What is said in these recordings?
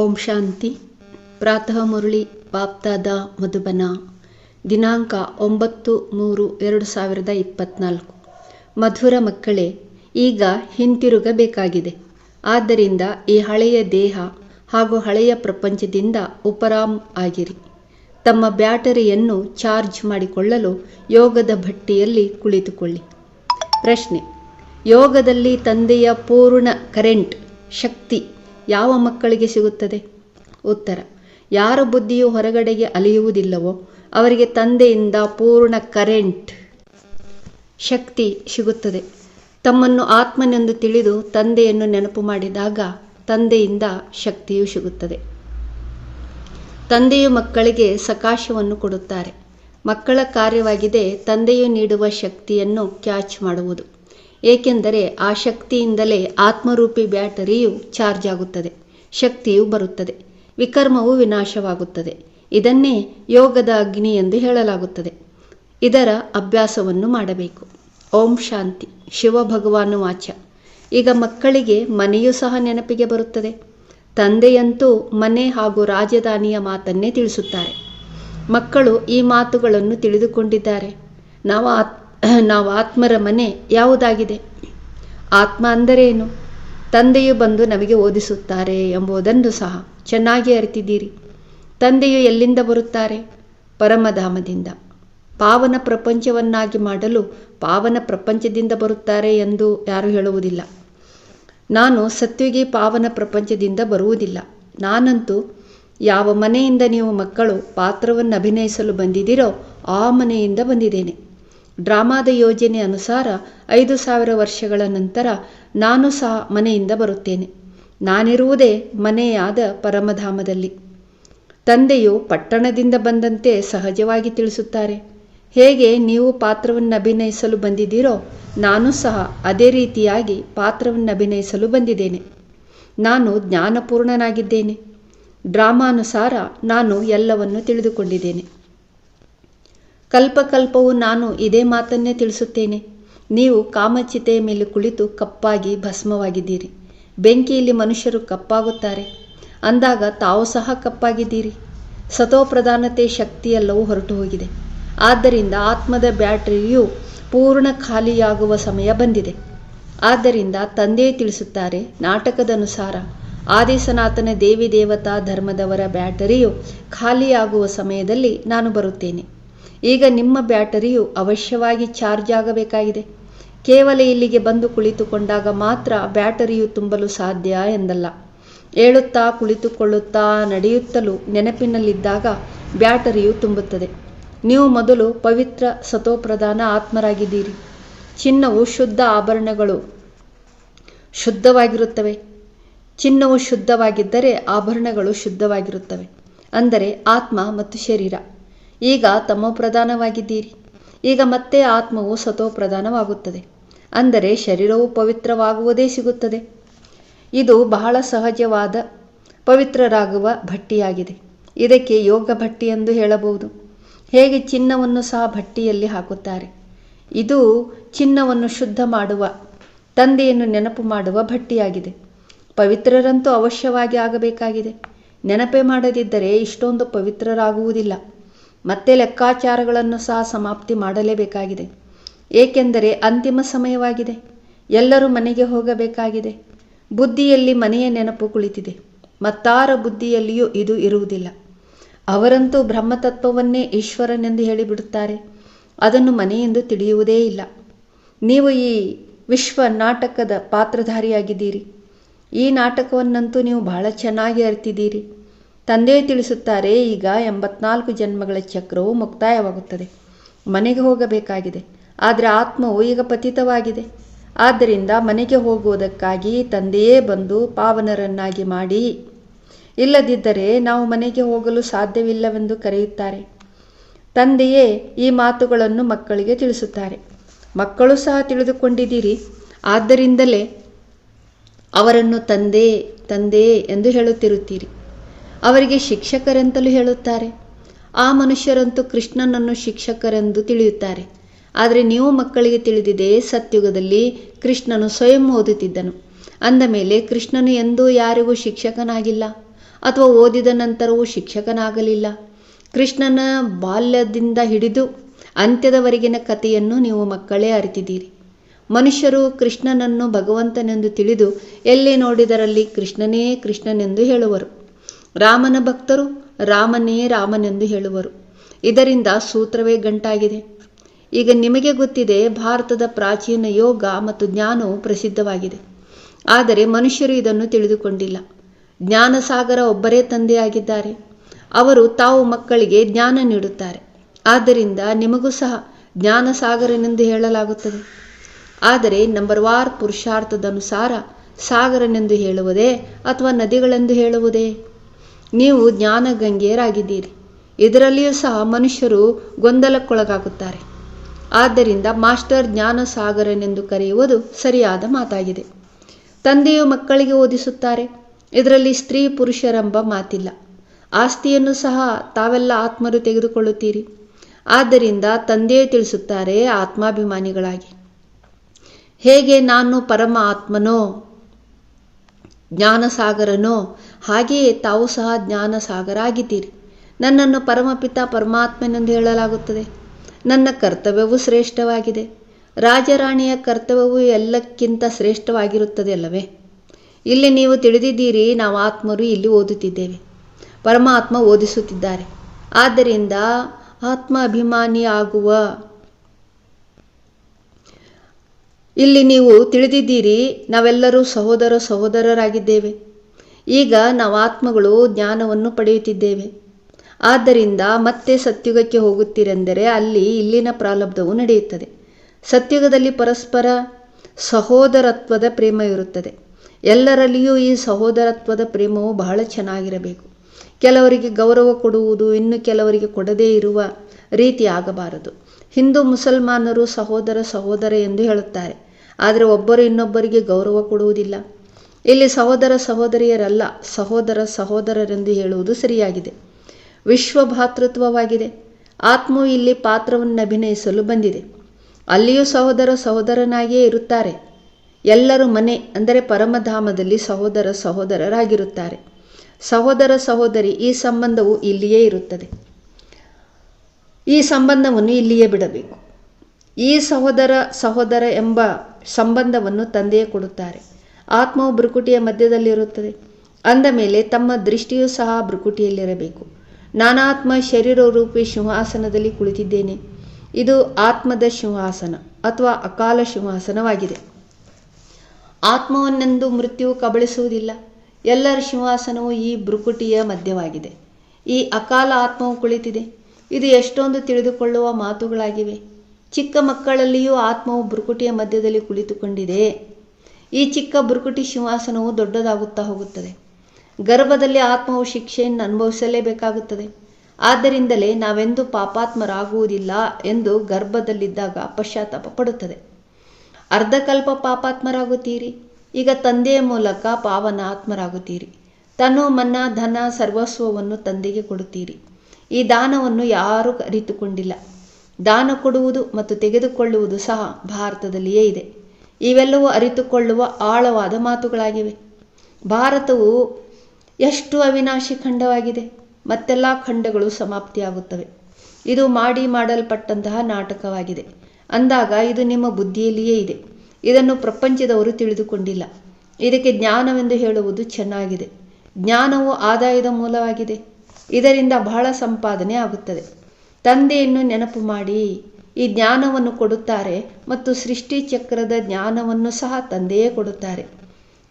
ಓಂ ಶಾಂತಿ. ಪ್ರಾತಃ ಮುರಳಿ ಪಾಪ್ತಾದ ಮಧುಬನ. ದಿನಾಂಕ ಒಂಬತ್ತು ಮೂರು ಎರಡು ಸಾವಿರದ ಇಪ್ಪತ್ನಾಲ್ಕು. ಮಧುರ ಮಕ್ಕಳೇ, ಈಗ ಹಿಂತಿರುಗಬೇಕಾಗಿದೆ. ಆದ್ದರಿಂದ ಈ ಹಳೆಯ ದೇಹ ಹಾಗೂ ಹಳೆಯ ಪ್ರಪಂಚದಿಂದ ಉಪರಾಮ್ ಆಗಿರಿ. ತಮ್ಮ ಬ್ಯಾಟರಿಯನ್ನು ಚಾರ್ಜ್ ಮಾಡಿಕೊಳ್ಳಲು ಯೋಗದ ಭಟ್ಟಿಯಲ್ಲಿ ಕುಳಿತುಕೊಳ್ಳಿ. ಪ್ರಶ್ನೆ, ಯೋಗದಲ್ಲಿ ತಂದೆಯ ಪೂರ್ಣ ಕರೆಂಟ್ ಶಕ್ತಿ ಯಾವ ಮಕ್ಕಳಿಗೆ ಸಿಗುತ್ತದೆ? ಉತ್ತರ, ಯಾರ ಬುದ್ಧಿಯು ಹೊರಗಡೆಗೆ ಅಲಿಯುವುದಿಲ್ಲವೋ ಅವರಿಗೆ ತಂದೆಯಿಂದ ಪೂರ್ಣ ಕರೆಂಟ್ ಶಕ್ತಿ ಸಿಗುತ್ತದೆ. ತಮ್ಮನ್ನು ಆತ್ಮನೆಂದು ತಿಳಿದು ತಂದೆಯನ್ನು ನೆನಪು ಮಾಡಿದಾಗ ತಂದೆಯಿಂದ ಶಕ್ತಿಯು ಸಿಗುತ್ತದೆ. ತಂದೆಯು ಮಕ್ಕಳಿಗೆ ಸಕಾಶವನ್ನು ಕೊಡುತ್ತಾರೆ. ಮಕ್ಕಳ ಕಾರ್ಯವಾಗಿದೆ ತಂದೆಯು ನೀಡುವ ಶಕ್ತಿಯನ್ನು ಕ್ಯಾಚ್ ಮಾಡುವುದು. ಏಕೆಂದರೆ ಆ ಶಕ್ತಿಯಿಂದಲೇ ಆತ್ಮರೂಪಿ ಬ್ಯಾಟರಿಯು ಚಾರ್ಜ್ ಆಗುತ್ತದೆ, ಶಕ್ತಿಯು ಬರುತ್ತದೆ, ವಿಕರ್ಮವು ವಿನಾಶವಾಗುತ್ತದೆ. ಇದನ್ನೇ ಯೋಗದ ಅಗ್ನಿ ಎಂದು ಹೇಳಲಾಗುತ್ತದೆ. ಇದರ ಅಭ್ಯಾಸವನ್ನು ಮಾಡಬೇಕು. ಓಂ ಶಾಂತಿ. ಶಿವ ಭಗವಾನು ವಾಚ. ಈಗ ಮಕ್ಕಳಿಗೆ ಮನೆಯೂ ಸಹ ನೆನಪಿಗೆ ಬರುತ್ತದೆ. ತಂದೆಯಂತೂ ಮನೆ ಹಾಗೂ ರಾಜಧಾನಿಯ ಮಾತನ್ನೇ ತಿಳಿಸುತ್ತಾರೆ. ಮಕ್ಕಳು ಈ ಮಾತುಗಳನ್ನು ತಿಳಿದುಕೊಂಡಿದ್ದಾರೆ. ನಾವು ನಾವು ಆತ್ಮರ ಮನೆ ಯಾವುದಾಗಿದೆ? ಆತ್ಮ ಅಂದರೇನು ತಂದೆಯು ಬಂದು ನಮಗೆ ಓದಿಸುತ್ತಾರೆ ಎಂಬುದನ್ನು ಸಹ ಚೆನ್ನಾಗಿ ಅರಿತಿದ್ದೀರಿ. ತಂದೆಯು ಎಲ್ಲಿಂದ ಬರುತ್ತಾರೆ? ಪರಮಧಾಮದಿಂದ. ಪಾವನ ಪ್ರಪಂಚವನ್ನಾಗಿ ಮಾಡಲು ಪಾವನ ಪ್ರಪಂಚದಿಂದ ಬರುತ್ತಾರೆ ಎಂದು ಯಾರು ಹೇಳುವುದಿಲ್ಲ. ನಾನು ಸತ್ವಿಗೆ ಪಾವನ ಪ್ರಪಂಚದಿಂದ ಬರುವುದಿಲ್ಲ. ನಾನಂತೂ ಯಾವ ಮನೆಯಿಂದ ನೀವು ಮಕ್ಕಳು ಪಾತ್ರವನ್ನು ಅಭಿನಯಿಸಲು ಬಂದಿದ್ದೀರೋ ಆ ಮನೆಯಿಂದ ಬಂದಿದ್ದೇನೆ. ಡ್ರಾಮಾದ ಯೋಜನೆ ಅನುಸಾರ ಐದು ಸಾವಿರ ವರ್ಷಗಳ ನಂತರ ನಾನು ಸಹ ಮನೆಯಿಂದ ಬರುತ್ತೇನೆ. ನಾನಿರುವುದೇ ಮನೆಯಾದ ಪರಮಧಾಮದಲ್ಲಿ. ತಂದೆಯು ಪಟ್ಟಣದಿಂದ ಬಂದಂತೆ ಸಹಜವಾಗಿ ತಿಳಿಸುತ್ತಾರೆ. ಹೇಗೆ ನೀವು ಪಾತ್ರವನ್ನು ಅಭಿನಯಿಸಲು ಬಂದಿದ್ದೀರೋ, ನಾನು ಸಹ ಅದೇ ರೀತಿಯಾಗಿ ಪಾತ್ರವನ್ನು ಅಭಿನಯಿಸಲು ಬಂದಿದ್ದೇನೆ. ನಾನು ಜ್ಞಾನಪೂರ್ಣನಾಗಿದ್ದೇನೆ. ಡ್ರಾಮಾನುಸಾರ ನಾನು ಎಲ್ಲವನ್ನು ತಿಳಿದುಕೊಂಡಿದ್ದೇನೆ. ಕಲ್ಪಕಲ್ಪವು ನಾನು ಇದೇ ಮಾತನ್ನೇ ತಿಳಿಸುತ್ತೇನೆ. ನೀವು ಕಾಮಚಿತೆಯ ಮೇಲೆ ಕುಳಿತು ಕಪ್ಪಾಗಿ ಭಸ್ಮವಾಗಿದ್ದೀರಿ. ಬೆಂಕಿಯಲ್ಲಿ ಮನುಷ್ಯರು ಕಪ್ಪಾಗುತ್ತಾರೆ. ಅಂದಾಗ ತಾವು ಸಹ ಕಪ್ಪಾಗಿದ್ದೀರಿ. ಸತೋಪ್ರಧಾನತೆ ಶಕ್ತಿಯೆಲ್ಲವೂ ಹೊರಟು ಹೋಗಿದೆ ಆದ್ದರಿಂದ ಆತ್ಮದ ಬ್ಯಾಟರಿಯು ಪೂರ್ಣ ಖಾಲಿಯಾಗುವ ಸಮಯ ಬಂದಿದೆ. ಆದ್ದರಿಂದ ತಂದೆ ತಿಳಿಸುತ್ತಾರೆ ನಾಟಕದ ಅನುಸಾರ ಆದಿಸನಾತನ ದೇವಿ ದೇವತಾ ಧರ್ಮದವರ ಬ್ಯಾಟರಿಯು ಖಾಲಿಯಾಗುವ ಸಮಯದಲ್ಲಿ ನಾನು ಬರುತ್ತೇನೆ. ಈಗ ನಿಮ್ಮ ಬ್ಯಾಟರಿಯು ಅವಶ್ಯವಾಗಿ ಚಾರ್ಜ್ ಆಗಬೇಕಾಗಿದೆ. ಕೇವಲ ಇಲ್ಲಿಗೆ ಬಂದು ಕುಳಿತುಕೊಂಡಾಗ ಮಾತ್ರ ಬ್ಯಾಟರಿಯು ತುಂಬಲು ಸಾಧ್ಯ ಎಂದಲ್ಲ. ಏಳುತ್ತಾ ಕುಳಿತುಕೊಳ್ಳುತ್ತಾ ನಡೆಯುತ್ತಲೂ ನೆನಪಿನಲ್ಲಿದ್ದಾಗ ಬ್ಯಾಟರಿಯು ತುಂಬುತ್ತದೆ. ನೀವು ಮೊದಲು ಪವಿತ್ರ ಸತೋಪ್ರಧಾನ ಆತ್ಮರಾಗಿದ್ದೀರಿ. ಚಿನ್ನವು ಶುದ್ಧ ಆಭರಣಗಳು ಶುದ್ಧವಾಗಿರುತ್ತವೆ. ಚಿನ್ನವು ಶುದ್ಧವಾಗಿದ್ದರೆ ಆಭರಣಗಳು ಶುದ್ಧವಾಗಿರುತ್ತವೆ. ಅಂದರೆ ಆತ್ಮ ಮತ್ತು ಶರೀರ. ಈಗ ತಮೋಪ್ರಧಾನವಾಗಿದ್ದೀರಿ ಈಗ ಮತ್ತೆ ಆತ್ಮವು ಸತೋಪ್ರಧಾನವಾಗುತ್ತದೆ ಅಂದರೆ ಶರೀರವು ಪವಿತ್ರವಾಗುವುದೇ ಸಿಗುತ್ತದೆ. ಇದು ಬಹಳ ಸಹಜವಾದ ಪವಿತ್ರರಾಗುವ ಭಟ್ಟಿಯಾಗಿದೆ. ಇದಕ್ಕೆ ಯೋಗ ಭಟ್ಟಿ ಎಂದು ಹೇಳಬಹುದು. ಹೇಗೆ ಚಿನ್ನವನ್ನು ಸಹ ಭಟ್ಟಿಯಲ್ಲಿ ಹಾಕುತ್ತಾರೆ. ಇದು ಚಿನ್ನವನ್ನು ಶುದ್ಧ ಮಾಡುವ, ತಂದೆಯನ್ನು ನೆನಪು ಮಾಡುವ ಭಟ್ಟಿಯಾಗಿದೆ. ಪವಿತ್ರರಂತೂ ಅವಶ್ಯವಾಗಿ ಆಗಬೇಕಾಗಿದೆ. ನೆನಪೇ ಮಾಡದಿದ್ದರೆ ಇಷ್ಟೊಂದು ಪವಿತ್ರರಾಗುವುದಿಲ್ಲ. ಮತ್ತೆ ಲೆಕ್ಕಾಚಾರಗಳನ್ನು ಸಹ ಸಮಾಪ್ತಿ ಮಾಡಲೇಬೇಕಾಗಿದೆ. ಏಕೆಂದರೆ ಅಂತಿಮ ಸಮಯವಾಗಿದೆ. ಎಲ್ಲರೂ ಮನೆಗೆ ಹೋಗಬೇಕಾಗಿದೆ. ಬುದ್ಧಿಯಲ್ಲಿ ಮನೆಯ ನೆನಪು ಕುಳಿತಿದೆ. ಮತ್ತಾರ ಬುದ್ಧಿಯಲ್ಲಿಯೂ ಇದು ಇರುವುದಿಲ್ಲ. ಅವರಂತೂ ಬ್ರಹ್ಮತತ್ವವನ್ನೇ ಈಶ್ವರನೆಂದು ಹೇಳಿಬಿಡುತ್ತಾರೆ. ಅದನ್ನು ಮನೆಯೆಂದು ತಿಳಿಯುವುದೇ ಇಲ್ಲ. ನೀವು ಈ ವಿಶ್ವ ನಾಟಕದ ಪಾತ್ರಧಾರಿಯಾಗಿದ್ದೀರಿ. ಈ ನಾಟಕವನ್ನಂತೂ ನೀವು ಬಹಳ ಚೆನ್ನಾಗಿ ಅರಿತಿದ್ದೀರಿ. ತಂದೆ ತಿಳಿಸುತ್ತಾರೆ, ಈಗ ಎಂಬತ್ನಾಲ್ಕು ಜನ್ಮಗಳ ಚಕ್ರವು ಮುಕ್ತಾಯವಾಗುತ್ತದೆ. ಮನೆಗೆ ಹೋಗಬೇಕಾಗಿದೆ. ಆದರೆ ಆತ್ಮವು ಈಗ ಪತಿತವಾಗಿದೆ. ಆದ್ದರಿಂದ ಮನೆಗೆ ಹೋಗುವುದಕ್ಕಾಗಿ ತಂದೆಯೇ ಬಂದು ಪಾವನರನ್ನಾಗಿ ಮಾಡಿ. ಇಲ್ಲದಿದ್ದರೆ ನಾವು ಮನೆಗೆ ಹೋಗಲು ಸಾಧ್ಯವಿಲ್ಲವೆಂದು ಕರೆಯುತ್ತಾರೆ. ತಂದೆಯೇ ಈ ಮಾತುಗಳನ್ನು ಮಕ್ಕಳಿಗೆ ತಿಳಿಸುತ್ತಾರೆ. ಮಕ್ಕಳು ಸಹ ತಿಳಿದುಕೊಂಡಿದ್ದೀರಿ. ಆದ್ದರಿಂದಲೇ ಅವರನ್ನು ತಂದೆ ತಂದೆ ಎಂದು ಹೇಳುತ್ತಿರುತ್ತೀರಿ. ಅವರಿಗೆ ಶಿಕ್ಷಕರೆಂತಲೂ ಹೇಳುತ್ತಾರೆ. ಆ ಮನುಷ್ಯರಂತೂ ಕೃಷ್ಣನನ್ನು ಶಿಕ್ಷಕರೆಂದು ತಿಳಿಯುತ್ತಾರೆ. ಆದರೆ ನೀವು ಮಕ್ಕಳಿಗೆ ತಿಳಿದಿದೆ ಸತ್ಯುಗದಲ್ಲಿ ಕೃಷ್ಣನು ಸ್ವಯಂ ಓದುತ್ತಿದ್ದನು. ಅಂದ ಮೇಲೆ ಕೃಷ್ಣನು ಎಂದೂ ಯಾರಿಗೂ ಶಿಕ್ಷಕನಾಗಿಲ್ಲ ಅಥವಾ ಓದಿದ ನಂತರವೂ ಶಿಕ್ಷಕನಾಗಲಿಲ್ಲ. ಕೃಷ್ಣನ ಬಾಲ್ಯದಿಂದ ಹಿಡಿದು ಅಂತ್ಯದವರೆಗಿನ ಕಥೆಯನ್ನು ನೀವು ಮಕ್ಕಳೇ ಅರಿತಿದ್ದೀರಿ. ಮನುಷ್ಯರು ಕೃಷ್ಣನನ್ನು ಭಗವಂತನೆಂದು ತಿಳಿದು ಎಲ್ಲಿ ನೋಡಿದರಲ್ಲಿ ಕೃಷ್ಣನೇ ಕೃಷ್ಣನೆಂದು ಹೇಳುವರು. ರಾಮನ ಭಕ್ತರು ರಾಮನೇ ರಾಮನೆಂದು ಹೇಳುವರು. ಇದರಿಂದ ಸೂತ್ರವೇ ಗಂಟಾಗಿದೆ. ಈಗ ನಿಮಗೆ ಗೊತ್ತಿದೆ, ಭಾರತದ ಪ್ರಾಚೀನ ಯೋಗ ಮತ್ತು ಜ್ಞಾನವು ಪ್ರಸಿದ್ಧವಾಗಿದೆ. ಆದರೆ ಮನುಷ್ಯರು ಇದನ್ನು ತಿಳಿದುಕೊಂಡಿಲ್ಲ. ಜ್ಞಾನಸಾಗರ ಒಬ್ಬರೇ ತಂದೆಯಾಗಿದ್ದಾರೆ. ಅವರು ತಾವು ಮಕ್ಕಳಿಗೆ ಜ್ಞಾನ ನೀಡುತ್ತಾರೆ. ಆದ್ದರಿಂದ ನಿಮಗೂ ಸಹ ಜ್ಞಾನಸಾಗರನೆಂದು ಹೇಳಲಾಗುತ್ತದೆ. ಆದರೆ ನಂಬರ್ ವಾರ್ ಪುರುಷಾರ್ಥದನುಸಾರ ಸಾಗರನೆಂದು ಹೇಳುವುದೇ ಅಥವಾ ನದಿಗಳೆಂದು ಹೇಳುವುದೇ? ನೀವು ಜ್ಞಾನ ಗಂಗೆಯರಾಗಿದ್ದೀರಿ ಇದರಲ್ಲಿಯೂ ಸಹ ಮನುಷ್ಯರು ಗೊಂದಲಕ್ಕೊಳಗಾಗುತ್ತಾರೆ. ಆದ್ದರಿಂದ ಮಾಸ್ಟರ್ ಜ್ಞಾನ ಸಾಗರನೆಂದು ಕರೆಯುವುದು ಸರಿಯಾದ ಮಾತಾಗಿದೆ. ತಂದೆಯು ಮಕ್ಕಳಿಗೆ ಓದಿಸುತ್ತಾರೆ. ಇದರಲ್ಲಿ ಸ್ತ್ರೀ ಪುರುಷರೆಂಬ ಮಾತಿಲ್ಲ. ಆಸ್ತಿಯನ್ನು ಸಹ ತಾವೆಲ್ಲ ಆತ್ಮರು ತೆಗೆದುಕೊಳ್ಳುತ್ತೀರಿ. ಆದ್ದರಿಂದ ತಂದೆಯೇ ತಿಳಿಸುತ್ತಾರೆ ಆತ್ಮಾಭಿಮಾನಿಗಳಾಗಿ. ಹೇಗೆ ನಾನು ಪರಮ ಆತ್ಮನೋ ಜ್ಞಾನಸಾಗರನೋ, ಹಾಗೆಯೇ ತಾವು ಸಹ ಜ್ಞಾನಸಾಗರ ಆಗಿದ್ದೀರಿ ನನ್ನನ್ನು ಪರಮಪಿತ ಪರಮಾತ್ಮನೆಂದು ಹೇಳಲಾಗುತ್ತದೆ. ನನ್ನ ಕರ್ತವ್ಯವೂ ಶ್ರೇಷ್ಠವಾಗಿದೆ. ರಾಜರಾಣಿಯ ಕರ್ತವ್ಯವು ಎಲ್ಲಕ್ಕಿಂತ ಶ್ರೇಷ್ಠವಾಗಿರುತ್ತದೆ ಅಲ್ಲವೇ? ಇಲ್ಲಿ ನೀವು ತಿಳಿದಿದ್ದೀರಿ, ನಾವು ಆತ್ಮರು ಇಲ್ಲಿ ಓದುತ್ತಿದ್ದೇವೆ. ಪರಮಾತ್ಮ ಓದಿಸುತ್ತಿದ್ದಾರೆ. ಆದ್ದರಿಂದ ಆತ್ಮ ಅಭಿಮಾನಿ ಆಗುವ ಇಲ್ಲಿ ನೀವು ತಿಳಿದಿದ್ದೀರಿ, ನಾವೆಲ್ಲರೂ ಸಹೋದರ ಸಹೋದರರಾಗಿದ್ದೇವೆ. ಈಗ ನಾವು ಆತ್ಮಗಳು ಜ್ಞಾನವನ್ನು ಪಡೆಯುತ್ತಿದ್ದೇವೆ. ಆದ್ದರಿಂದ ಮತ್ತೆ ಸತ್ಯುಗಕ್ಕೆ ಹೋಗುತ್ತೀರೆಂದರೆ ಅಲ್ಲಿ ಇಲ್ಲಿನ ಪ್ರಾಲಬ್ಧವು ನಡೆಯುತ್ತದೆ. ಸತ್ಯುಗದಲ್ಲಿ ಪರಸ್ಪರ ಸಹೋದರತ್ವದ ಪ್ರೇಮ ಇರುತ್ತದೆ. ಎಲ್ಲರಲ್ಲಿಯೂ ಈ ಸಹೋದರತ್ವದ ಪ್ರೇಮವು ಬಹಳ ಚೆನ್ನಾಗಿರಬೇಕು. ಕೆಲವರಿಗೆ ಗೌರವ ಕೊಡುವುದು ಇನ್ನು ಕೆಲವರಿಗೆ ಕೊಡದೇ ಇರುವ ರೀತಿ ಆಗಬಾರದು ಹಿಂದೂ ಮುಸಲ್ಮಾನರು ಸಹೋದರ ಸಹೋದರ ಎಂದು ಹೇಳುತ್ತಾರೆ. ಆದರೆ ಒಬ್ಬರು ಇನ್ನೊಬ್ಬರಿಗೆ ಗೌರವ ಕೊಡುವುದಿಲ್ಲ. ಇಲ್ಲಿ ಸಹೋದರ ಸಹೋದರಿಯರಲ್ಲ, ಸಹೋದರ ಸಹೋದರರೆಂದು ಹೇಳುವುದು ಸರಿಯಾಗಿದೆ. ವಿಶ್ವ ಭಾತೃತ್ವವಾಗಿದೆ ಆತ್ಮವು ಇಲ್ಲಿ ಪಾತ್ರವನ್ನು ಅಭಿನಯಿಸಲು ಬಂದಿದೆ. ಅಲ್ಲಿಯೂ ಸಹೋದರ ಸಹೋದರನಾಗಿಯೇ ಇರುತ್ತಾರೆ. ಎಲ್ಲರೂ ಮನೆ, ಅಂದರೆ ಪರಮಧಾಮದಲ್ಲಿ ಸಹೋದರ ಸಹೋದರರಾಗಿರುತ್ತಾರೆ. ಸಹೋದರ ಸಹೋದರಿ, ಈ ಸಂಬಂಧವು ಇಲ್ಲಿಯೇ ಇರುತ್ತದೆ. ಈ ಸಂಬಂಧವನ್ನು ಇಲ್ಲಿಯೇ ಬಿಡಬೇಕು. ಈ ಸಹೋದರ ಸಹೋದರ ಎಂಬ ಸಂಬಂಧವನ್ನು ತಂದೆಯೇ ಕೊಡುತ್ತಾರೆ. ಆತ್ಮವು ಭ್ರುಕುಟಿಯ ಮಧ್ಯದಲ್ಲಿರುತ್ತದೆ. ಅಂದ ಮೇಲೆ ತಮ್ಮ ದೃಷ್ಟಿಯೂ ಸಹ ಭ್ರುಕುಟಿಯಲ್ಲಿರಬೇಕು. ನಾನಾತ್ಮ ಶರೀರ ರೂಪಿ ಸಿಂಹಾಸನದಲ್ಲಿ ಕುಳಿತಿದ್ದೇನೆ. ಇದು ಆತ್ಮದ ಸಿಂಹಾಸನ ಅಥವಾ ಅಕಾಲ ಸಿಂಹಾಸನವಾಗಿದೆ. ಆತ್ಮವನ್ನೆಂದು ಮೃತ್ಯುವು ಕಬಳಿಸುವುದಿಲ್ಲ. ಎಲ್ಲರ ಸಿಂಹಾಸನವು ಈ ಭ್ರುಕುಟಿಯ ಮಧ್ಯವಾಗಿದೆ. ಈ ಅಕಾಲ ಆತ್ಮವು ಕುಳಿತಿದೆ. ಇದು ಎಷ್ಟೊಂದು ತಿಳಿದುಕೊಳ್ಳುವ ಮಾತುಗಳಾಗಿವೆ. ಚಿಕ್ಕ ಮಕ್ಕಳಲ್ಲಿಯೂ ಆತ್ಮವು ಬುರುಕುಟಿಯ ಮಧ್ಯದಲ್ಲಿ ಕುಳಿತುಕೊಂಡಿದೆ. ಈ ಚಿಕ್ಕ ಬುರುಕುಟಿ ಸಿಂಹಾಸನವು ದೊಡ್ಡದಾಗುತ್ತಾ ಹೋಗುತ್ತದೆ. ಗರ್ಭದಲ್ಲಿ ಆತ್ಮವು ಶಿಕ್ಷೆಯನ್ನು ಅನುಭವಿಸಲೇಬೇಕಾಗುತ್ತದೆ. ಆದ್ದರಿಂದಲೇ ನಾವೆಂದು ಪಾಪಾತ್ಮರಾಗುವುದಿಲ್ಲ ಎಂದು ಗರ್ಭದಲ್ಲಿದ್ದಾಗ ಪಶ್ಚಾತ್ತಾಪ ಪಡುತ್ತದೆ. ಅರ್ಧಕಲ್ಪ ಪಾಪಾತ್ಮರಾಗುತ್ತೀರಿ. ಈಗ ತಂದೆಯ ಮೂಲಕ ಪಾವನ ಆತ್ಮರಾಗುತ್ತೀರಿ. ತನು, ಮನ್ನ, ಧನ, ಸರ್ವಸ್ವವನ್ನು ತಂದೆಗೆ ಕೊಡುತ್ತೀರಿ. ಈ ದಾನವನ್ನು ಯಾರೂ ಅರಿತುಕೊಂಡಿಲ್ಲ ದಾನ ಕೊಡುವುದು ಮತ್ತು ತೆಗೆದುಕೊಳ್ಳುವುದು ಸಹ ಭಾರತದಲ್ಲಿಯೇ ಇದೆ. ಇವೆಲ್ಲವೂ ಅರಿತುಕೊಳ್ಳುವ ಆಳವಾದ ಮಾತುಗಳಾಗಿವೆ. ಭಾರತವು ಎಷ್ಟು ಅವಿನಾಶಿ ಖಂಡವಾಗಿದೆ, ಮತ್ತೆಲ್ಲ ಖಂಡಗಳು ಸಮಾಪ್ತಿಯಾಗುತ್ತವೆ. ಇದು ಮಾಡಿ ಮಾಡಲ್ಪಟ್ಟಂತಹ ನಾಟಕವಾಗಿದೆ. ಅಂದಾಗ ಇದು ನಿಮ್ಮ ಬುದ್ಧಿಯಲ್ಲಿಯೇ ಇದೆ. ಇದನ್ನು ಪ್ರಪಂಚದವರು ತಿಳಿದುಕೊಂಡಿಲ್ಲ. ಇದಕ್ಕೆ ಜ್ಞಾನವೆಂದು ಹೇಳುವುದು ಚೆನ್ನಾಗಿದೆ. ಜ್ಞಾನವು ಆದಾಯದ ಮೂಲವಾಗಿದೆ. ಇದರಿಂದ ಬಹಳ ಸಂಪಾದನೆ ಆಗುತ್ತದೆ. ತಂದೆಯನ್ನು ನೆನಪು ಮಾಡಿ ಈ ಜ್ಞಾನವನ್ನು ಕೊಡುತ್ತಾರೆ ಮತ್ತು ಸೃಷ್ಟಿ ಚಕ್ರದ ಜ್ಞಾನವನ್ನು ಸಹ ತಂದೆಯೇ ಕೊಡುತ್ತಾರೆ.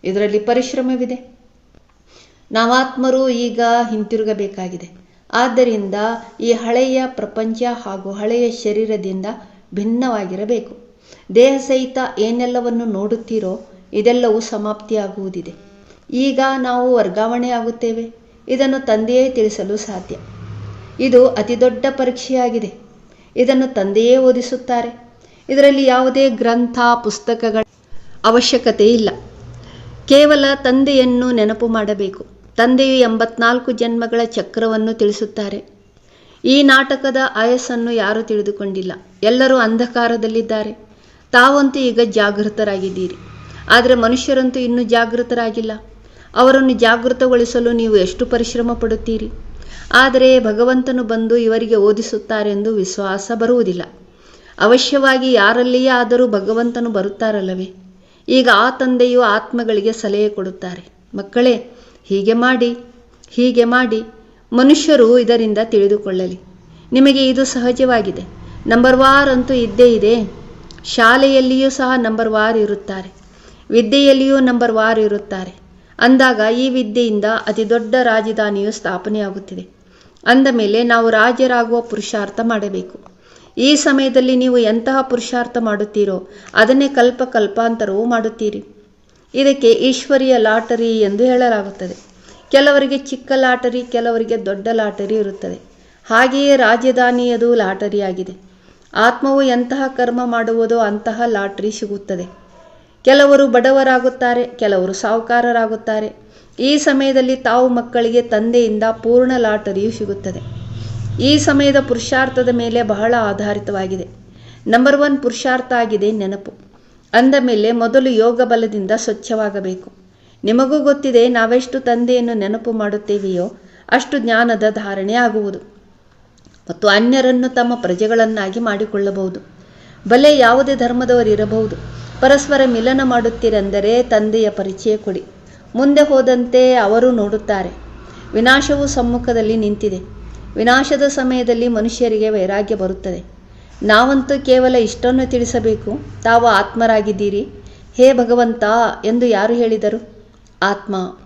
ಇದರಲ್ಲಿ ಪರಿಶ್ರಮವಿದೆ. ನಾವಾತ್ಮರು ಈಗ ಹಿಂತಿರುಗಬೇಕಾಗಿದೆ. ಆದ್ದರಿಂದ ಈ ಹಳೆಯ ಪ್ರಪಂಚ ಹಾಗೂ ಹಳೆಯ ಶರೀರದಿಂದ ಭಿನ್ನವಾಗಿರಬೇಕು. ದೇಹ ಸಹಿತ ಏನೆಲ್ಲವನ್ನು ನೋಡುತ್ತೀರೋ ಇದೆಲ್ಲವೂ ಸಮಾಪ್ತಿಯಾಗುವುದಿದೆ. ಈಗ ನಾವು ವರ್ಗಾವಣೆ ಆಗುತ್ತೇವೆ. ಇದನ್ನು ತಂದೆಯೇ ತಿಳಿಸಲು ಸಾಧ್ಯ. ಇದು ಅತಿ ದೊಡ್ಡ ಪರೀಕ್ಷೆಯಾಗಿದೆ. ಇದನ್ನು ತಂದೆಯೇ ಓದಿಸುತ್ತಾರೆ. ಇದರಲ್ಲಿ ಯಾವುದೇ ಗ್ರಂಥ, ಪುಸ್ತಕಗಳ ಅವಶ್ಯಕತೆ ಇಲ್ಲ. ಕೇವಲ ತಂದೆಯನ್ನು ನೆನಪು ಮಾಡಬೇಕು. ತಂದೆಯು ಎಂಬತ್ನಾಲ್ಕು ಜನ್ಮಗಳ ಚಕ್ರವನ್ನು ತಿಳಿಸುತ್ತಾರೆ. ಈ ನಾಟಕದ ಆಯಸ್ಸನ್ನು ಯಾರೂ ತಿಳಿದುಕೊಂಡಿಲ್ಲ. ಎಲ್ಲರೂ ಅಂಧಕಾರದಲ್ಲಿದ್ದಾರೆ. ತಾವಂತೂ ಈಗ ಜಾಗೃತರಾಗಿದ್ದೀರಿ. ಆದರೆ ಮನುಷ್ಯರಂತೂ ಇನ್ನೂ ಜಾಗೃತರಾಗಿಲ್ಲ. ಅವರನ್ನು ಜಾಗೃತಗೊಳಿಸಲು ನೀವು ಎಷ್ಟು ಪರಿಶ್ರಮ ಪಡುತ್ತೀರಿ? ಆದರೆ ಭಗವಂತನು ಬಂದು ಇವರಿಗೆ ಓದಿಸುತ್ತಾರೆಂದು ವಿಶ್ವಾಸ ಬರುವುದಿಲ್ಲ. ಅವಶ್ಯವಾಗಿ ಯಾರಲ್ಲಿಯೇ ಆದರೂ ಭಗವಂತನು ಬರುತ್ತಾರಲ್ಲವೇ? ಈಗ ಆ ತಂದೆಯು ಆತ್ಮಗಳಿಗೆ ಸಲಹೆ ಕೊಡುತ್ತಾರೆ. ಮಕ್ಕಳೇ, ಹೀಗೆ ಮಾಡಿ ಹೀಗೆ ಮಾಡಿ. ಮನುಷ್ಯರು ಇದರಿಂದ ತಿಳಿದುಕೊಳ್ಳಲಿ. ನಿಮಗೆ ಇದು ಸಹಜವಾಗಿದೆ. ನಂಬರ್ ವಾರ್ ಅಂತೂ ಇದ್ದೇ ಇದೆ. ಶಾಲೆಯಲ್ಲಿಯೂ ಸಹ ನಂಬರ್ ವಾರ್ ಇರುತ್ತಾರೆ. ವಿದ್ಯೆಯಲ್ಲಿಯೂ ನಂಬರ್ ವಾರ್ ಇರುತ್ತಾರೆ. ಅಂದಾಗ ಈ ವಿದ್ಯೆಯಿಂದ ಅತಿ ದೊಡ್ಡ ರಾಜಧಾನಿಯು ಸ್ಥಾಪನೆಯಾಗುತ್ತಿದೆ. ಅಂದ ಮೇಲೆ ನಾವು ರಾಜರಾಗುವ ಪುರುಷಾರ್ಥ ಮಾಡಬೇಕು. ಈ ಸಮಯದಲ್ಲಿ ನೀವು ಎಂತಹ ಪುರುಷಾರ್ಥ ಮಾಡುತ್ತೀರೋ ಅದನ್ನೇ ಕಲ್ಪ ಕಲ್ಪಾಂತರವೂ ಮಾಡುತ್ತೀರಿ. ಇದಕ್ಕೆ ಈಶ್ವರಿಯ ಲಾಟರಿ ಎಂದು ಹೇಳಲಾಗುತ್ತದೆ. ಕೆಲವರಿಗೆ ಚಿಕ್ಕ ಲಾಟರಿ, ಕೆಲವರಿಗೆ ದೊಡ್ಡ ಲಾಟರಿ ಇರುತ್ತದೆ. ಹಾಗೆಯೇ ರಾಜಧಾನಿಯದು ಲಾಟರಿಯಾಗಿದೆ. ಆತ್ಮವು ಎಂತಹ ಕರ್ಮ ಮಾಡುವುದೋ ಅಂತಹ ಲಾಟರಿ ಸಿಗುತ್ತದೆ. ಕೆಲವರು ಬಡವರಾಗುತ್ತಾರೆ, ಕೆಲವರು ಸಾಹುಕಾರರಾಗುತ್ತಾರೆ. ಈ ಸಮಯದಲ್ಲಿ ತಾವು ಮಕ್ಕಳಿಗೆ ತಂದೆಯಿಂದ ಪೂರ್ಣ ಲಾಟರಿಯು ಸಿಗುತ್ತದೆ. ಈ ಸಮಯದ ಪುರುಷಾರ್ಥದ ಮೇಲೆ ಬಹಳ ಆಧಾರಿತವಾಗಿದೆ. ನಂಬರ್ ಒನ್ ಪುರುಷಾರ್ಥ ಆಗಿದೆ ನೆನಪು. ಅಂದ ಮೇಲೆ ಮೊದಲು ಯೋಗ ಬಲದಿಂದ ಸ್ವಚ್ಛವಾಗಬೇಕು. ನಿಮಗೂ ಗೊತ್ತಿದೆ ನಾವೆಷ್ಟು ತಂದೆಯನ್ನು ನೆನಪು ಮಾಡುತ್ತೇವೆಯೋ ಅಷ್ಟು ಜ್ಞಾನದ ಧಾರಣೆ ಆಗುವುದು. ಮತ್ತು ಅನ್ಯರನ್ನು ತಮ್ಮ ಪ್ರಜೆಗಳನ್ನಾಗಿ ಮಾಡಿಕೊಳ್ಳಬಹುದು. ಬಲೆ ಯಾವುದೇ ಧರ್ಮದವರಿರಬಹುದು. ಪರಸ್ಪರ ಮಿಲನ ಮಾಡುತ್ತೀರೆಂದರೆ ತಂದೆಯ ಪರಿಚಯ ಕೊಡಿ. ಮುಂದೆ ಹೋದಂತೆ ಅವರು ನೋಡುತ್ತಾರೆ. ವಿನಾಶವು ಸಮ್ಮುಖದಲ್ಲಿ ನಿಂತಿದೆ. ವಿನಾಶದ ಸಮಯದಲ್ಲಿ ಮನುಷ್ಯರಿಗೆ ವೈರಾಗ್ಯ ಬರುತ್ತದೆ. ನಾವಂತೂ ಕೇವಲ ಇಷ್ಟನ್ನು ತಿಳಿಸಬೇಕು. ತಾವು ಆತ್ಮರಾಗಿದ್ದೀರಿ. ಹೇ ಭಗವಂತ ಎಂದು ಯಾರು ಹೇಳಿದರು? ಆತ್ಮ.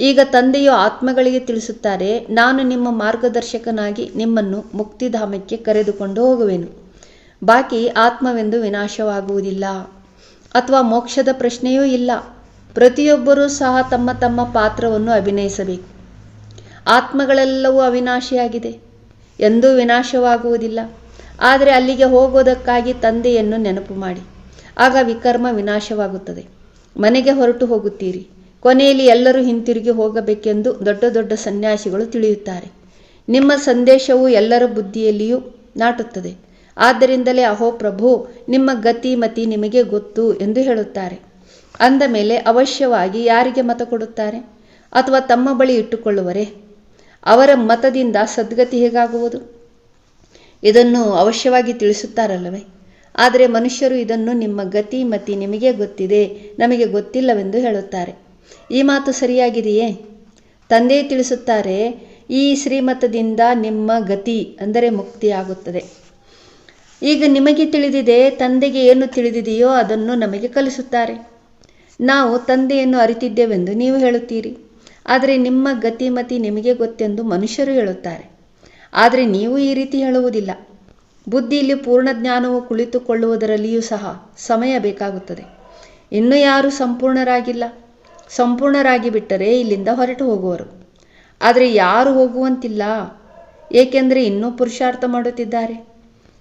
ಈಗ ತಂದೆಯು ಆತ್ಮಗಳಿಗೆ ತಿಳಿಸುತ್ತಾರೆ, ನಾನು ನಿಮ್ಮ ಮಾರ್ಗದರ್ಶಕನಾಗಿ ನಿಮ್ಮನ್ನು ಮುಕ್ತಿಧಾಮಕ್ಕೆ ಕರೆದುಕೊಂಡು ಹೋಗುವೆನು. ಬಾಕಿ ಆತ್ಮವೆಂದು ವಿನಾಶವಾಗುವುದಿಲ್ಲ. ಅಥವಾ ಮೋಕ್ಷದ ಪ್ರಶ್ನೆಯೂ ಇಲ್ಲ. ಪ್ರತಿಯೊಬ್ಬರೂ ಸಹ ತಮ್ಮ ತಮ್ಮ ಪಾತ್ರವನ್ನು ಅಭಿನಯಿಸಬೇಕು. ಆತ್ಮಗಳೆಲ್ಲವೂ ಅವಿನಾಶಿಯಾಗಿದೆ. ಎಂದೂ ವಿನಾಶವಾಗುವುದಿಲ್ಲ. ಆದರೆ ಅಲ್ಲಿಗೆ ಹೋಗೋದಕ್ಕಾಗಿ ತಂದೆಯನ್ನು ನೆನಪು ಮಾಡಿ. ಆಗ ವಿಕರ್ಮ ವಿನಾಶವಾಗುತ್ತದೆ. ಮನೆಗೆ ಹೊರಟು ಹೋಗುತ್ತೀರಿ. ಕೊನೆಯಲ್ಲಿ ಎಲ್ಲರೂ ಹಿಂತಿರುಗಿ ಹೋಗಬೇಕೆಂದು ದೊಡ್ಡ ದೊಡ್ಡ ಸನ್ಯಾಸಿಗಳು ತಿಳಿಯುತ್ತಾರೆ. ನಿಮ್ಮ ಸಂದೇಶವು ಎಲ್ಲರ ಬುದ್ಧಿಯಲ್ಲಿಯೂ ನಾಟುತ್ತದೆ. ಆದ್ದರಿಂದಲೇ ಅಹೋ ಪ್ರಭು, ನಿಮ್ಮ ಗತಿ ಮತಿ ನಿಮಗೆ ಗೊತ್ತು ಎಂದು ಹೇಳುತ್ತಾರೆ. ಅಂದ ಮೇಲೆ ಅವಶ್ಯವಾಗಿ ಯಾರಿಗೆ ಮತ ಕೊಡುತ್ತಾರೆ? ಅಥವಾ ತಮ್ಮ ಬಳಿ ಇಟ್ಟುಕೊಳ್ಳುವರೇ? ಅವರ ಮತದಿಂದ ಸದ್ಗತಿ ಹೇಗಾಗುವುದು? ಇದನ್ನು ಅವಶ್ಯವಾಗಿ ತಿಳಿಸುತ್ತಾರಲ್ಲವೇ? ಆದರೆ ಮನುಷ್ಯರು ಇದನ್ನು ನಿಮ್ಮ ಗತಿ ಮತಿ ನಿಮಗೆ ಗೊತ್ತಿದೆ, ನಮಗೆ ಗೊತ್ತಿಲ್ಲವೆಂದು ಹೇಳುತ್ತಾರೆ. ಈ ಮಾತು ಸರಿಯಾಗಿದೆಯೇ? ತಂದೆ ತಿಳಿಸುತ್ತಾರೆ, ಈ ಶ್ರೀಮತದಿಂದ ನಿಮ್ಮ ಗತಿ ಅಂದರೆ ಮುಕ್ತಿಯಾಗುತ್ತದೆ. ಈಗ ನಿಮಗೆ ತಿಳಿದಿದೆ, ತಂದೆಗೆ ಏನು ತಿಳಿದಿದೆಯೋ ಅದನ್ನು ನಮಗೆ ಕಲಿಸುತ್ತಾರೆ. ನಾವು ತಂದೆಯನ್ನು ಅರಿತಿದ್ದೇವೆಂದು ನೀವು ಹೇಳುತ್ತೀರಿ. ಆದರೆ ನಿಮ್ಮ ಗತಿಮತಿ ನಿಮಗೆ ಗೊತ್ತೆಂದು ಮನುಷ್ಯರು ಹೇಳುತ್ತಾರೆ. ಆದರೆ ನೀವು ಈ ರೀತಿ ಹೇಳುವುದಿಲ್ಲ. ಬುದ್ಧಿಯಲ್ಲಿ ಪೂರ್ಣ ಜ್ಞಾನವು ಕುಳಿತುಕೊಳ್ಳುವುದರಲ್ಲಿಯೂ ಸಹ ಸಮಯ ಬೇಕಾಗುತ್ತದೆ. ಇನ್ನೂ ಯಾರು ಸಂಪೂರ್ಣರಾಗಿಲ್ಲ. ಸಂಪೂರ್ಣರಾಗಿ ಬಿಟ್ಟರೆ ಇಲ್ಲಿಂದ ಹೊರಟು ಹೋಗುವರು. ಆದರೆ ಯಾರು ಹೋಗುವಂತಿಲ್ಲ. ಏಕೆಂದರೆ ಇನ್ನೂ ಪುರುಷಾರ್ಥ ಮಾಡುತ್ತಿದ್ದಾರೆ.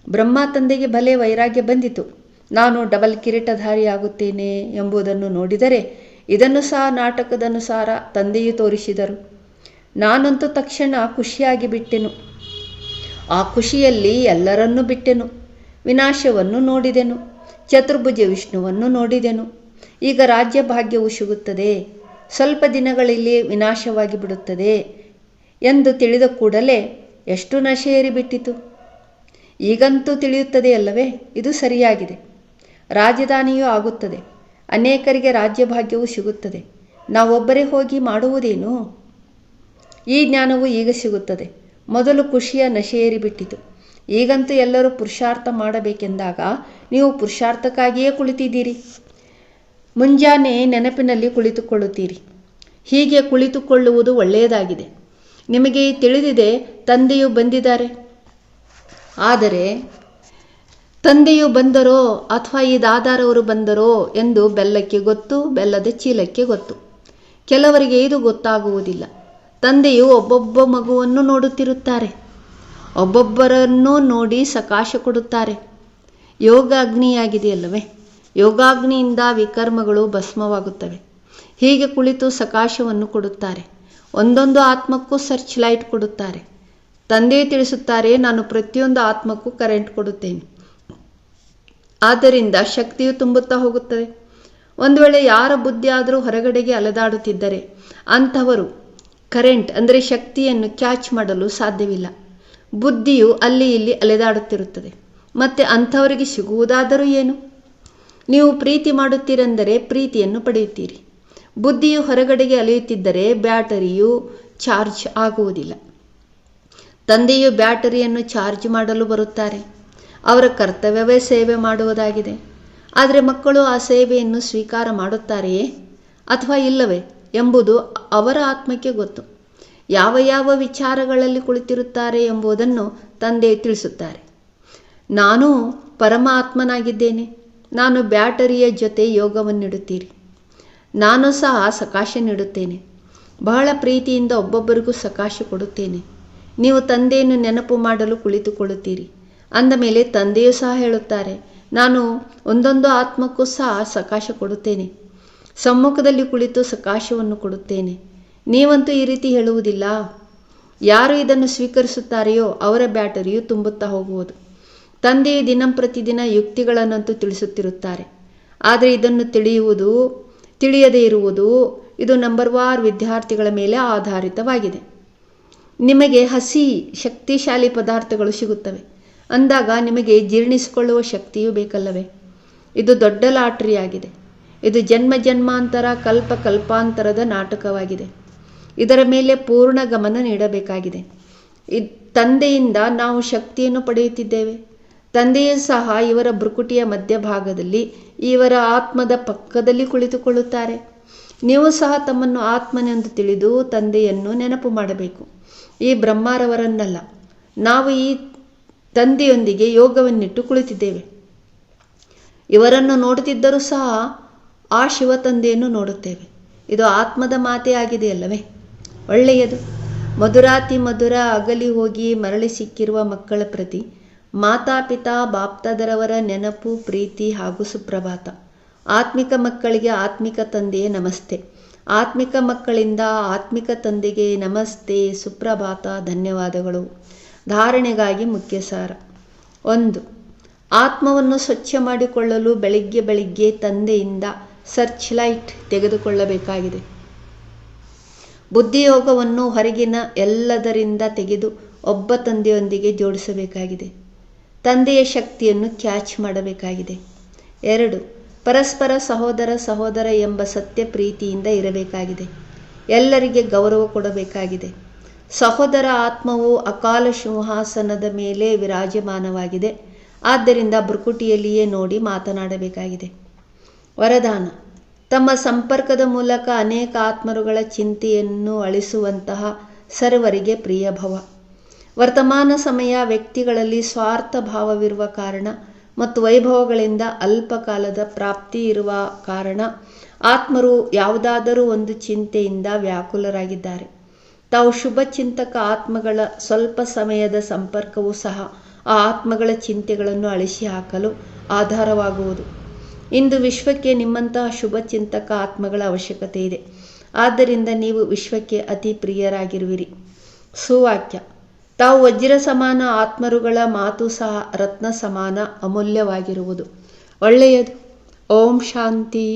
ಬ್ರಹ್ಮ ತಂದೆಗೆ ಭಲೆ ವೈರಾಗ್ಯ ಬಂದಿತು. ನಾನು ಡಬಲ್ ಕಿರೀಟಧಾರಿಯಾಗುತ್ತೇನೆ ಎಂಬುದನ್ನು ನೋಡಿದರೆ ಇದನ್ನು ಸಹ ನಾಟಕದನುಸಾರ ತಂದೆಯು ತೋರಿಸಿದರು. ನಾನಂತೂ ತಕ್ಷಣ ಖುಷಿಯಾಗಿ ಬಿಟ್ಟೆನು. ಆ ಖುಷಿಯಲ್ಲಿ ಎಲ್ಲರನ್ನೂ ಬಿಟ್ಟೆನು. ವಿನಾಶವನ್ನು ನೋಡಿದೆನು. ಚತುರ್ಭುಜ ವಿಷ್ಣುವನ್ನು ನೋಡಿದೆನು. ಈಗ ರಾಜ್ಯ ಭಾಗ್ಯವು ಸಿಗುತ್ತದೆ. ಸ್ವಲ್ಪ ದಿನಗಳಲ್ಲಿ ವಿನಾಶವಾಗಿ ಬಿಡುತ್ತದೆ ಎಂದು ತಿಳಿದ ಕೂಡಲೇ ಎಷ್ಟು ನಶೆಯೇರಿಬಿಟ್ಟಿತು ಈಗಂತೂ ತಿಳಿಯುತ್ತದೆಯಲ್ಲವೇ ಇದು ಸರಿಯಾಗಿದೆ. ರಾಜಧಾನಿಯೂ ಆಗುತ್ತದೆ. ಅನೇಕರಿಗೆ ರಾಜ್ಯಭಾಗ್ಯವೂ ಸಿಗುತ್ತದೆ. ನಾವೊಬ್ಬರೇ ಹೋಗಿ ಮಾಡುವುದೇನು? ಈ ಜ್ಞಾನವು ಈಗ ಸಿಗುತ್ತದೆ. ಮೊದಲು ಖುಷಿಯ ನಶೆಯೇರಿಬಿಟ್ಟಿತು ಈಗಂತೂ ಎಲ್ಲರೂ ಪುರುಷಾರ್ಥ ಮಾಡಬೇಕೆಂದಾಗ ನೀವು ಪುರುಷಾರ್ಥಕ್ಕಾಗಿಯೇ ಕುಳಿತಿದ್ದೀರಿ. ಮುಂಜಾನೆ ನೆನಪಿನಲ್ಲಿ ಕುಳಿತುಕೊಳ್ಳುತ್ತೀರಿ. ಹೀಗೆ ಕುಳಿತುಕೊಳ್ಳುವುದು ಒಳ್ಳೆಯದಾಗಿದೆ. ನಿಮಗೆ ತಿಳಿದಿದೆ, ತಂದೆಯು ಬಂದಿದ್ದಾರೆ. ಆದರೆ ತಂದೆಯು ಬಂದರೋ ಅಥವಾ ಈ ದಾದಾರವರು ಬಂದರೋ ಎಂದು ಬೆಲ್ಲಕ್ಕೆ ಗೊತ್ತು, ಬೆಲ್ಲದ ಚೀಲಕ್ಕೆ ಗೊತ್ತು. ಕೆಲವರಿಗೆ ಇದು ಗೊತ್ತಾಗುವುದಿಲ್ಲ. ತಂದೆಯು ಒಬ್ಬೊಬ್ಬ ಮಗುವನ್ನು ನೋಡುತ್ತಿರುತ್ತಾರೆ. ಒಬ್ಬೊಬ್ಬರನ್ನು ನೋಡಿ ಸಕಾಶ ಕೊಡುತ್ತಾರೆ. ಯೋಗ ಅಗ್ನಿಯಾಗಿದೆಯಲ್ಲವೇ ಯೋಗಾಗ್ನಿಯಿಂದ ವಿಕರ್ಮಗಳು ಭಸ್ಮವಾಗುತ್ತವೆ. ಹೀಗೆ ಕುಳಿತು ಸಕಾಶವನ್ನು ಕೊಡುತ್ತಾರೆ. ಒಂದೊಂದು ಆತ್ಮಕ್ಕೂ ಸರ್ಚ್ ಲೈಟ್ ಕೊಡುತ್ತಾರೆ. ತಂದೆ ತಿಳಿಸುತ್ತಾರೆ, ನಾನು ಪ್ರತಿಯೊಂದು ಆತ್ಮಕ್ಕೂ ಕರೆಂಟ್ ಕೊಡುತ್ತೇನೆ. ಆದ್ದರಿಂದ ಶಕ್ತಿಯು ತುಂಬುತ್ತಾ ಹೋಗುತ್ತದೆ. ಒಂದು ವೇಳೆ ಯಾರ ಬುದ್ಧಿಯಾದರೂ ಹೊರಗಡೆಗೆ ಅಲೆದಾಡುತ್ತಿದ್ದರೆ ಅಂಥವರು ಕರೆಂಟ್ ಅಂದರೆ ಶಕ್ತಿಯನ್ನು ಕ್ಯಾಚ್ ಮಾಡಲು ಸಾಧ್ಯವಿಲ್ಲ. ಬುದ್ಧಿಯು ಅಲ್ಲಿ ಇಲ್ಲಿ ಅಲೆದಾಡುತ್ತಿರುತ್ತದೆ. ಮತ್ತು ಅಂಥವರಿಗೆ ಸಿಗುವುದಾದರೂ ಏನು? ನೀವು ಪ್ರೀತಿ ಮಾಡುತ್ತೀರೆಂದರೆ ಪ್ರೀತಿಯನ್ನು ಪಡೆಯುತ್ತೀರಿ. ಬುದ್ಧಿಯು ಹೊರಗಡೆಗೆ ಅಲೆಯುತ್ತಿದ್ದರೆ ಬ್ಯಾಟರಿಯು ಚಾರ್ಜ್ ಆಗುವುದಿಲ್ಲ. ತಂದೆಯು ಬ್ಯಾಟರಿಯನ್ನು ಚಾರ್ಜ್ ಮಾಡಲು ಬರುತ್ತಾರೆ. ಅವರ ಕರ್ತವ್ಯವೇ ಸೇವೆ ಮಾಡುವುದಾಗಿದೆ. ಆದರೆ ಮಕ್ಕಳು ಆ ಸೇವೆಯನ್ನು ಸ್ವೀಕಾರ ಮಾಡುತ್ತಾರೆಯೇ? ಅಥವಾ ಇಲ್ಲವೇ ಎಂಬುದು ಅವರ ಆತ್ಮಕ್ಕೆ ಗೊತ್ತು. ಯಾವ ಯಾವ ವಿಚಾರಗಳಲ್ಲಿ ಕುಳಿತಿರುತ್ತಾರೆ ಎಂಬುದನ್ನು ತಂದೆ ತಿಳಿಸುತ್ತಾರೆ. ನಾನು ಪರಮಾತ್ಮನಾಗಿದ್ದೇನೆ. ನಾನು ಬ್ಯಾಟರಿಯ ಜೊತೆ ಯೋಗವನ್ನಿಡುತ್ತೀರಿ. ನಾನು ಸಹ ಸಕಾಶ ನೀಡುತ್ತೇನೆ. ಬಹಳ ಪ್ರೀತಿಯಿಂದ ಒಬ್ಬೊಬ್ಬರಿಗೂ ಸಕಾಶ ಕೊಡುತ್ತೇನೆ. ನೀವು ತಂದೆಯನ್ನು ನೆನಪು ಮಾಡಲು ಕುಳಿತುಕೊಳ್ಳುತ್ತೀರಿ. ಅಂದ ಮೇಲೆ ತಂದೆಯೂ ಸಹ ಹೇಳುತ್ತಾರೆ, ನಾನು ಒಂದೊಂದು ಆತ್ಮಕ್ಕೂ ಸಹ ಸಕಾಶ ಕೊಡುತ್ತೇನೆ. ಸಮ್ಮುಖದಲ್ಲಿ ಕುಳಿತು ಸಕಾಶವನ್ನು ಕೊಡುತ್ತೇನೆ. ನೀವಂತೂ ಈ ರೀತಿ ಹೇಳುವುದಿಲ್ಲ. ಯಾರು ಇದನ್ನು ಸ್ವೀಕರಿಸುತ್ತಾರೆಯೋ ಅವರ ಬ್ಯಾಟರಿಯು ತುಂಬುತ್ತಾ ಹೋಗುವುದು. ತಂದೆಯು ದಿನಂಪ್ರತಿದಿನ ಯುಕ್ತಿಗಳನ್ನಂತೂ ತಿಳಿಸುತ್ತಿರುತ್ತಾರೆ. ಆದರೆ ಇದನ್ನು ತಿಳಿಯುವುದು, ತಿಳಿಯದೇ ಇರುವುದು, ಇದು ನಂಬರ್ ವಾರ್ ವಿದ್ಯಾರ್ಥಿಗಳ ಮೇಲೆ ಆಧಾರಿತವಾಗಿದೆ. ನಿಮಗೆ ಹಸಿ, ಶಕ್ತಿಶಾಲಿ ಪದಾರ್ಥಗಳು ಸಿಗುತ್ತವೆ. ಅಂದಾಗ ನಿಮಗೆ ಜೀರ್ಣಿಸಿಕೊಳ್ಳುವ ಶಕ್ತಿಯೂ ಬೇಕಲ್ಲವೇ? ಇದು ದೊಡ್ಡ ಲಾಟ್ರಿಯಾಗಿದೆ. ಇದು ಜನ್ಮ ಜನ್ಮಾಂತರ ಕಲ್ಪ ಕಲ್ಪಾಂತರದ ನಾಟಕವಾಗಿದೆ. ಇದರ ಮೇಲೆ ಪೂರ್ಣ ಗಮನ ನೀಡಬೇಕಾಗಿದೆ. ತಂದೆಯಿಂದ ನಾವು ಶಕ್ತಿಯನ್ನು ಪಡೆಯುತ್ತಿದ್ದೇವೆ. ತಂದೆಯೂ ಸಹ ಇವರ ಭ್ರುಕುಟಿಯ ಮಧ್ಯಭಾಗದಲ್ಲಿ ಇವರ ಆತ್ಮದ ಪಕ್ಕದಲ್ಲಿ ಕುಳಿತುಕೊಳ್ಳುತ್ತಾರೆ. ನೀವು ಸಹ ತಮ್ಮನ್ನು ಆತ್ಮನೆಂದು ತಿಳಿದು ತಂದೆಯನ್ನು ನೆನಪು ಮಾಡಬೇಕು. ಈ ಬ್ರಹ್ಮಾರವರನ್ನಲ್ಲ. ನಾವು ಈ ತಂದೆಯೊಂದಿಗೆ ಯೋಗವನ್ನಿಟ್ಟು ಕುಳಿತಿದ್ದೇವೆ. ಇವರನ್ನು ನೋಡುತ್ತಿದ್ದರೂ ಸಹ ಆ ಶಿವ ತಂದೆಯನ್ನು ನೋಡುತ್ತೇವೆ. ಇದು ಆತ್ಮದ ಮಾತೇ ಆಗಿದೆಯಲ್ಲವೇ? ಒಳ್ಳೆಯದು. ಮಧುರಾತಿ ಮಧುರ ಅಗಲಿ ಹೋಗಿ ಮರಳಿ ಸಿಕ್ಕಿರುವ ಮಕ್ಕಳ ಪ್ರತಿ ಮಾತಾಪಿತಾ ಬಾಪ್ತದರವರ ನೆನಪು, ಪ್ರೀತಿ ಹಾಗೂ ಸುಪ್ರಭಾತ. ಆತ್ಮಿಕ ಮಕ್ಕಳಿಗೆ ಆತ್ಮಿಕ ತಂದೆಯೇ ನಮಸ್ತೆ. ಆತ್ಮಿಕ ಮಕ್ಕಳಿಂದ ಆತ್ಮಿಕ ತಂದೆಗೆ ನಮಸ್ತೆ, ಸುಪ್ರಭಾತ, ಧನ್ಯವಾದಗಳು. ಧಾರಣೆಗಾಗಿ ಮುಖ್ಯ ಸಾರ ಒಂದು, ಆತ್ಮವನ್ನು ಸ್ವಚ್ಛ ಮಾಡಿಕೊಳ್ಳಲು ಬೆಳಿಗ್ಗೆ ಬೆಳಿಗ್ಗೆ ತಂದೆಯಿಂದ ಸರ್ಚ್ ಲೈಟ್ ತೆಗೆದುಕೊಳ್ಳಬೇಕಾಗಿದೆ. ಬುದ್ಧಿಯೋಗವನ್ನು ಹೊರಗಿನ ಎಲ್ಲದರಿಂದ ತೆಗೆದು ಒಬ್ಬ ತಂದೆಯೊಂದಿಗೆ ಜೋಡಿಸಬೇಕಾಗಿದೆ. ತಂದೆಯ ಶಕ್ತಿಯನ್ನು ಕ್ಯಾಚ್ ಮಾಡಬೇಕಾಗಿದೆ. ಎರಡು, ಪರಸ್ಪರ ಸಹೋದರ ಸಹೋದರ ಎಂಬ ಸತ್ಯ ಪ್ರೀತಿಯಿಂದ ಇರಬೇಕಾಗಿದೆ. ಎಲ್ಲರಿಗೆ ಗೌರವ ಕೊಡಬೇಕಾಗಿದೆ. ಸಹೋದರ ಆತ್ಮವು ಅಕಾಲ ಸಿಂಹಾಸನದ ಮೇಲೆ ವಿರಾಜಮಾನವಾಗಿದೆ. ಆದ್ದರಿಂದ ಭ್ರುಕುಟಿಯಲ್ಲಿಯೇ ನೋಡಿ ಮಾತನಾಡಬೇಕಾಗಿದೆ. ವರದಾನ. ತಮ್ಮ ಸಂಪರ್ಕದ ಮೂಲಕ ಅನೇಕ ಆತ್ಮರುಗಳ ಚಿಂತೆಯನ್ನು ಅಳಿಸುವಂತಹ ಸರ್ವರಿಗೆ ಪ್ರಿಯಭವ. ವರ್ತಮಾನ ಸಮಯ ವ್ಯಕ್ತಿಗಳಲ್ಲಿ ಸ್ವಾರ್ಥ ಭಾವವಿರುವ ಕಾರಣ ಮತ್ತು ವೈಭವಗಳಿಂದ ಅಲ್ಪಕಾಲದ ಪ್ರಾಪ್ತಿ ಇರುವ ಕಾರಣ ಆತ್ಮರು ಯಾವುದಾದರೂ ಒಂದು ಚಿಂತೆಯಿಂದ ವ್ಯಾಕುಲರಾಗಿದ್ದಾರೆ. ತಾವು ಶುಭ ಚಿಂತಕ ಆತ್ಮಗಳ ಸ್ವಲ್ಪ ಸಮಯದ ಸಂಪರ್ಕವೂ ಸಹ ಆ ಆತ್ಮಗಳ ಚಿಂತೆಗಳನ್ನು ಅಳಿಸಿ ಹಾಕಲು ಆಧಾರವಾಗುವುದು. ಇಂದು ವಿಶ್ವಕ್ಕೆ ನಿಮ್ಮಂತಹ ಶುಭ ಚಿಂತಕ ಆತ್ಮಗಳ ಅವಶ್ಯಕತೆ ಇದೆ. ಆದ್ದರಿಂದ ನೀವು ವಿಶ್ವಕ್ಕೆ ಅತಿ ಪ್ರಿಯರಾಗಿರುವಿರಿ. ಸುವಾಕ್ಯ. ತಾವು ವಜ್ರ ಸಮಾನ ಆತ್ಮರುಗಳ ಮಾತು ಸಹ ರತ್ನ ಸಮಾನ ಅಮೂಲ್ಯವಾಗಿರುವುದು. ಒಳ್ಳೆಯದು. ಓಂ ಶಾಂತಿ.